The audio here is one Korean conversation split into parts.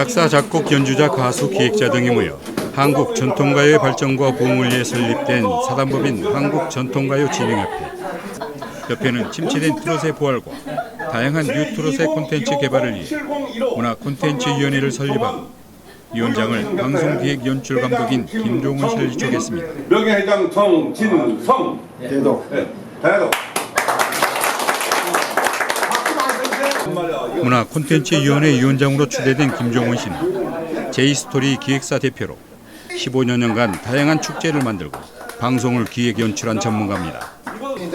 작사, 작곡, 연주자, 가수, 기획자 등이 모여 한국 전통가요의 발전과 부흥을 위해 설립된 사단법인 한국 전통가요 진흥협회. 협회는 침체된 트롯의 부활과 다양한 뉴 트롯의 콘텐츠 개발을 위해 문화 콘텐츠위원회를 설립하고 위원장을 방송기획 연출 감독인 김종훈 씨를 지촉했습니다. 명예회장 정진성 대도 네, 대도 문화 콘텐츠위원회 위원장으로 추대된 김종훈 씨는 제이스토리 기획사 대표로 15년간 다양한 축제를 만들고 방송을 기획 연출한 전문가입니다.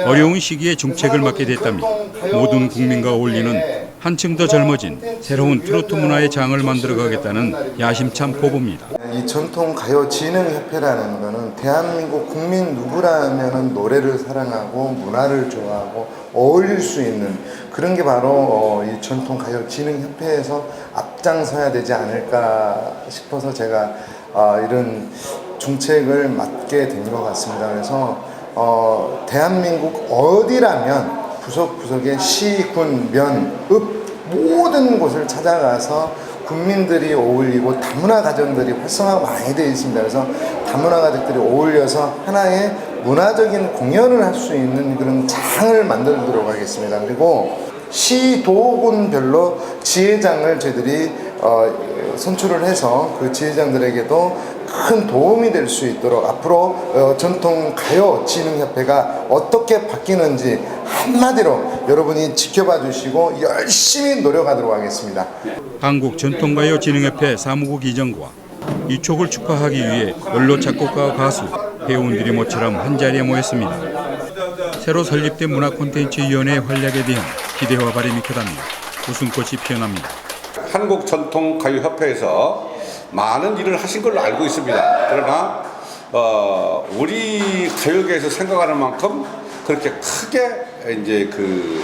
어려운 시기에 중책을 맡게 됐다며 모든 국민과 어울리는 한층 더 젊어진 새로운 트로트 문화의 장을 만들어가겠다는 야심찬 포부입니다. 이 전통 가요 진흥 협회라는 거는 대한민국 국민 누구라면은 노래를 사랑하고 문화를 좋아하고 어울릴 수 있는 그런 게 바로 어, 이 전통 가요 진흥 협회에서 앞장서야 되지 않을까 싶어서 제가 어, 이런 중책을 맡게 된 것 같습니다. 그래서 어, 대한민국 어디라면 구석구석에 시, 군, 면, 읍 모든 곳을 찾아가서 국민들이 어울리고 다문화 가정들이 활성화가 많이 되어 있습니다. 그래서 다문화 가족들이 어울려서 하나의 문화적인 공연을 할 수 있는 그런 장을 만들도록 하겠습니다. 그리고 시도군별로 지회장을 저희들이 어, 선출을 해서 그 지회장들에게도 큰 도움이 될 수 있도록 앞으로 어, 전통 가요 진흥협회가 어떻게 바뀌는지 한마디로 여러분이 지켜봐 주시고 열심히 노력하도록 하겠습니다. 한국 전통가요 진흥협회 사무국 이정과 이촉을 축하하기 위해 원로 작곡가와 가수, 회원들이 모처럼 한자리에 모였습니다. 새로 설립된 문화 콘텐츠위원회의 활약에 대한 기대와 바람이 크답니다. 웃음꽃이 피어납니다. 한국 전통 가요 협회에서 많은 일을 하신 걸로 알고 있습니다. 그러나 어, 우리 가요계에서 생각하는 만큼 그렇게 크게 이제 그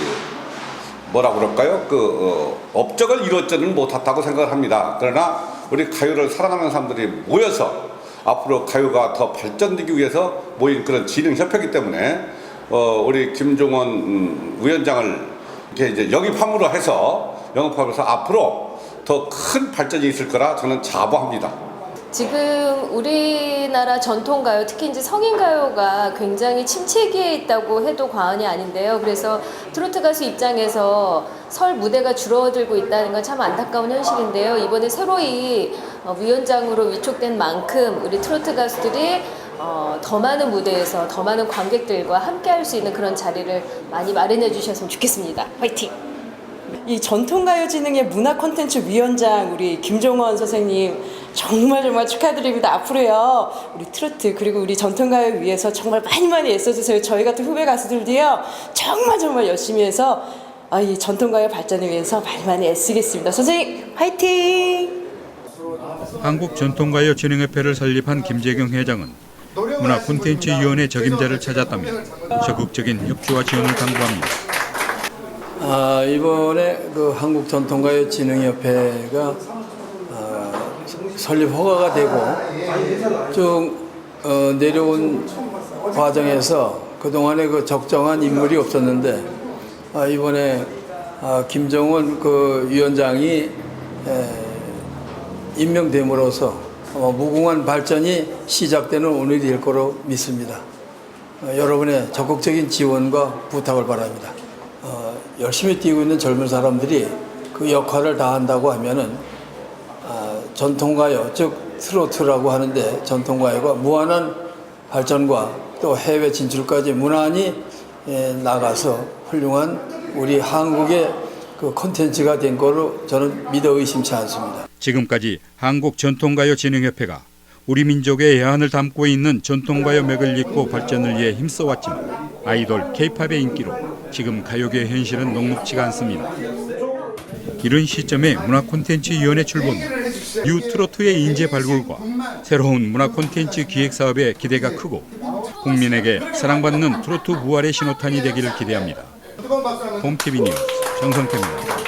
뭐라 그럴까요? 그 어, 업적을 이뤘지는 못했다고 생각을 합니다. 그러나 우리 가요를 사랑하는 사람들이 모여서 앞으로 가요가 더 발전되기 위해서 모인 그런 진흥 협회이기 때문에 어, 우리 김종원 음, 위원장을 이렇게 이제 영입함으로 해서 영입하면서 앞으로 더 큰 발전이 있을 거라 저는 자부합니다. 지금 우리나라 전통가요, 특히 이제 성인가요가 굉장히 침체기에 있다고 해도 과언이 아닌데요. 그래서 트로트 가수 입장에서 설 무대가 줄어들고 있다는 건 참 안타까운 현실인데요. 이번에 새로이 어, 위원장으로 위촉된 만큼 우리 트로트 가수들이 어, 더 많은 무대에서 더 많은 관객들과 함께 할 수 있는 그런 자리를 많이 마련해 주셨으면 좋겠습니다. 화이팅! 이 전통가요진흥의 문화 콘텐츠 위원장 우리 김종원 선생님 정말 정말 축하드립니다. 앞으로요 우리 트로트 그리고 우리 전통가요 위해서 정말 많이 많이 애써주세요. 저희 같은 후배 가수들도요 정말 정말 열심히 해서 아, 이 전통가요 발전을 위해서 많이 많이 애쓰겠습니다. 선생님 화이팅! 한국 전통가요 진흥협회를 설립한 김재경 회장은 문화 콘텐츠 위원회 적임자를 찾았다며 적극적인 협조와 지원을 당부합니다. 아, 이번에 그 한국 전통가요 진흥협회가 아, 설립 허가가 되고 쭉 어, 내려온 과정에서 그동안에 그 적정한 인물이 없었는데 아, 이번에 아, 김정은 그 위원장이 에, 임명됨으로써 어, 무궁한 발전이 시작되는 오늘이 될 거로 믿습니다. 어, 여러분의 적극적인 지원과 부탁을 바랍니다. 어, 열심히 뛰고 있는 젊은 사람들이 그 역할을 다한다고 하면은 아, 전통가요, 즉 트로트라고 하는데 전통가요가 무한한 발전과 또 해외 진출까지 무난히 에, 나가서 훌륭한 우리 한국의 그 콘텐츠가 된 거로 저는 믿어 의심치 않습니다. 지금까지 한국 전통가요 진흥협회가 우리 민족의 애환을 담고 있는 전통가요 맥을 잇고 발전을 위해 힘써왔지만 아이돌 케이팝의 인기로 지금 가요계의 현실은 녹록지가 않습니다. 이런 시점에 문화 콘텐츠 위원회 출범, 뉴 트로트의 인재 발굴과 새로운 문화 콘텐츠 기획 사업에 기대가 크고 국민에게 사랑받는 트로트 부활의 신호탄이 되기를 기대합니다. 홈TV 뉴스 정성태입니다.